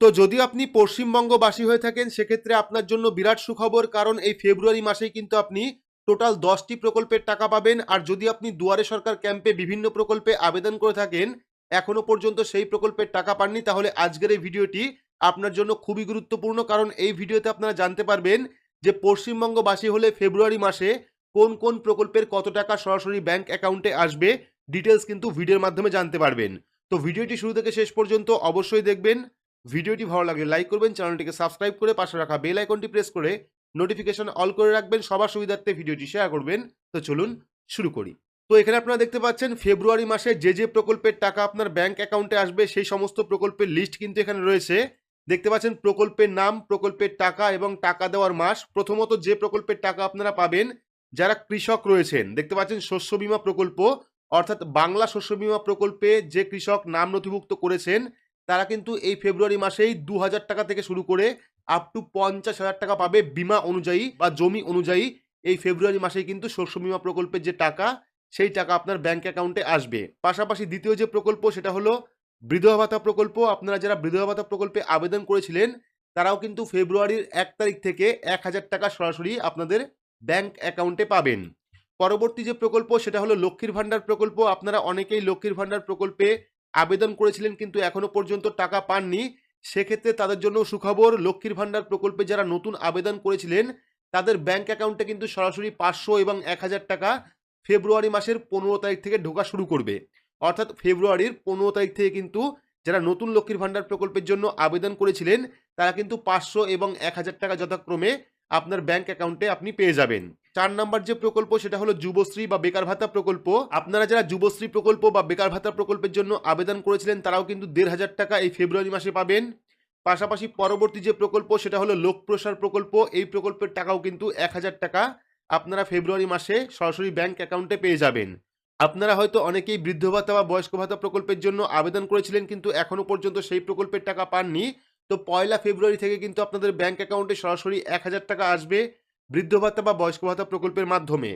তো যদি আপনি পশ্চিমবঙ্গবাসী হয়ে থাকেন, সেক্ষেত্রে আপনার জন্য বিরাট সুখবর, কারণ এই ফেব্রুয়ারি মাসেই কিন্তু আপনি টোটাল দশটি প্রকল্পের টাকা পাবেন। আর যদি আপনি দুয়ারে সরকার ক্যাম্পে বিভিন্ন প্রকল্পে আবেদন করে থাকেন, এখনও পর্যন্ত সেই প্রকল্পের টাকা পাননি, তাহলে আজকের এই ভিডিওটি আপনার জন্য খুবই গুরুত্বপূর্ণ, কারণ এই ভিডিওতে আপনারা জানতে পারবেন যে পশ্চিমবঙ্গবাসী হলে ফেব্রুয়ারি মাসে কোন কোন প্রকল্পের কত টাকা সরাসরি ব্যাংক অ্যাকাউন্টে আসবে ডিটেলস কিন্তু ভিডিওর মাধ্যমে জানতে পারবেন। তো ভিডিওটি শুরু থেকে শেষ পর্যন্ত অবশ্যই দেখবেন। ভিডিওটি ভালো লাগলে লাইক করবেন, চ্যানেলটিকে সাবস্ক্রাইব করে পাশে রাখা বেল আইকনটি প্রেস করে নোটিফিকেশন অল করে রাখবেন, সবার সুবিধার্থে ভিডিওটি শেয়ার করবেন। তো চলুন শুরু করি। তো এখানে আপনারা দেখতে পাচ্ছেন, ফেব্রুয়ারি মাসে যে যে প্রকল্পের টাকা আপনার ব্যাংক অ্যাকাউন্টে আসবে, সেই সমস্ত প্রকল্পের লিস্ট কিন্তু এখানে রয়েছে। দেখতে পাচ্ছেন, প্রকল্পের নাম, প্রকল্পের টাকা এবং টাকা দেওয়ার মাস। প্রথমত যে প্রকল্পের টাকা আপনারা পাবেন, যারা কৃষক রয়েছেন, দেখতে পাচ্ছেন শস্য বিমা প্রকল্প, অর্থাৎ বাংলা শস্য বিমা প্রকল্পে যে কৃষক নাম নথিভুক্ত করেছেন তারা কিন্তু এই ফেব্রুয়ারি মাসেই দু হাজার টাকা থেকে শুরু করে আপ টু পঞ্চাশ হাজার টাকা পাবে বিমা অনুযায়ী বা জমি অনুযায়ী। এই ফেব্রুয়ারি মাসেই কিন্তু শস্য বিমা প্রকল্পের যে টাকা, সেই টাকা আপনার ব্যাংক অ্যাকাউন্টে আসবে। পাশাপাশি দ্বিতীয় যে প্রকল্প, সেটা হলো বিধবা ভাতা প্রকল্প। আপনারা যারা বিধবা ভাতা প্রকল্পে আবেদন করেছিলেন, তারাও কিন্তু ফেব্রুয়ারির এক তারিখ থেকে এক হাজার টাকা সরাসরি আপনাদের ব্যাংক অ্যাকাউন্টে পাবেন। পরবর্তী যে প্রকল্প, সেটা হলো লক্ষ্মীর ভাণ্ডার প্রকল্প। আপনারা অনেকেই লক্ষ্মীর ভাণ্ডার প্রকল্পে আবেদন করেছিলেন কিন্তু এখনও পর্যন্ত টাকা পাননি। সেক্ষেত্রে তাদের জন্য সুখবর, লক্ষ্মীর ভাণ্ডার প্রকল্পে যারা নতুন আবেদন করেছিলেন, তাদের ব্যাংক অ্যাকাউন্টে কিন্তু সরাসরি পাঁচশো এবং এক হাজার টাকা ফেব্রুয়ারি মাসের পনেরো তারিখ থেকে ঢোকা শুরু করবে। অর্থাৎ ফেব্রুয়ারির পনেরো তারিখ থেকে কিন্তু যারা নতুন লক্ষ্মীর ভাণ্ডার প্রকল্পের জন্য আবেদন করেছিলেন, তারা কিন্তু পাঁচশো এবং এক হাজার টাকা যথাক্রমে আপনার ব্যাংক অ্যাকাউন্টে আপনি পেয়ে যাবেন। চার নম্বর যে প্রকল্প, সেটা হলো যুবশ্রী বা বেকার ভাতা প্রকল্প। আপনারা যারা যুবশ্রী প্রকল্প বা বেকার ভাতা প্রকল্পের জন্য আবেদন করেছিলেন, তারাও কিন্তু দেড় হাজার টাকা এই ফেব্রুয়ারি মাসে পাবেন। পাশাপাশি পরবর্তী যে প্রকল্প, সেটা হলো লোক প্রসার প্রকল্প। এই প্রকল্পের টাকাও কিন্তু এক হাজার টাকা আপনারা ফেব্রুয়ারি মাসে সরাসরি ব্যাংক অ্যাকাউন্টে পেয়ে যাবেন। আপনারা হয়তো অনেকেই বৃদ্ধ ভাতা বা বয়স্ক ভাতা প্রকল্পের জন্য আবেদন করেছিলেন, কিন্তু এখনও পর্যন্ত সেই প্রকল্পের টাকা পাননি। তো পয়লা ফেব্রুয়ারি থেকে কিন্তু আপনাদের ব্যাংক অ্যাকাউন্টে সরাসরি এক হাজার টাকা আসবে বৃদ্ধ ভাতা বা বয়স্ক ভাতা প্রকল্পের মাধ্যমে।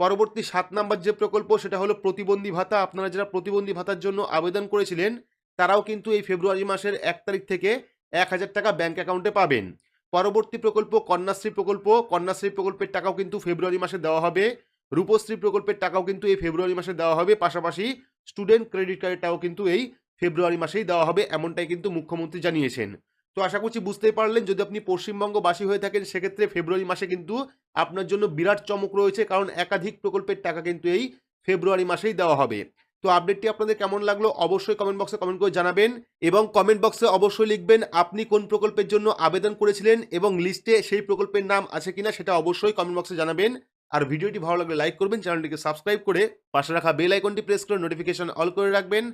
পরবর্তী সাত নাম্বার যে প্রকল্প, সেটা হলো প্রতিবন্ধী ভাতা। আপনারা যারা প্রতিবন্ধী ভাতার জন্য আবেদন করেছিলেন, তারাও কিন্তু এই ফেব্রুয়ারি মাসের এক তারিখ থেকে এক হাজার টাকা ব্যাংক অ্যাকাউন্টে পাবেন। পরবর্তী প্রকল্প কন্যাশ্রী প্রকল্প। কন্যাশ্রী প্রকল্পের টাকাও কিন্তু ফেব্রুয়ারি মাসে দেওয়া হবে। রূপশ্রী প্রকল্পের টাকাও কিন্তু এই ফেব্রুয়ারি মাসে দেওয়া হবে। পাশাপাশি স্টুডেন্ট ক্রেডিট কার্ডের টাকাও কিন্তু এই ফেব্রুয়ারি মাসেই দেওয়া হবে, এমনটাই কিন্তু মুখ্যমন্ত্রী জানিয়েছেন। তো আশা করছি বুঝতেই পারলেন, যদি আপনি পশ্চিমবঙ্গবাসী হয়ে থাকেন, সেক্ষেত্রে ফেব্রুয়ারি মাসে কিন্তু আপনার জন্য বিরাট চমক রয়েছে, কারণ একাধিক প্রকল্পের টাকা কিন্তু এই ফেব্রুয়ারি মাসেই দেওয়া হবে। তো আপডেটটি আপনাদের কেমন লাগল অবশ্যই কমেন্ট বক্সে কমেন্ট করে জানাবেন এবং কমেন্ট বক্সে অবশ্যই লিখবেন আপনি কোন প্রকল্পের জন্য আবেদন করেছিলেন এবং লিস্টে সেই প্রকল্পের নাম আছে কিনা সেটা অবশ্যই কমেন্ট বক্সে জানাবেন। আর ভিডিওটি ভালো লাগলে লাইক করবেন, চ্যানেলটিকে সাবস্ক্রাইব করে পাশে রাখা বেল আইকনটি প্রেস করে নোটিফিকেশন অল করে রাখবেন।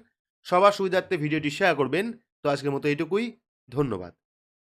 সবার সুবিধার্থে ভিডিওটি শেয়ার করবেন। তো আজকের মতো এইটুকুই। ধন্যবাদ।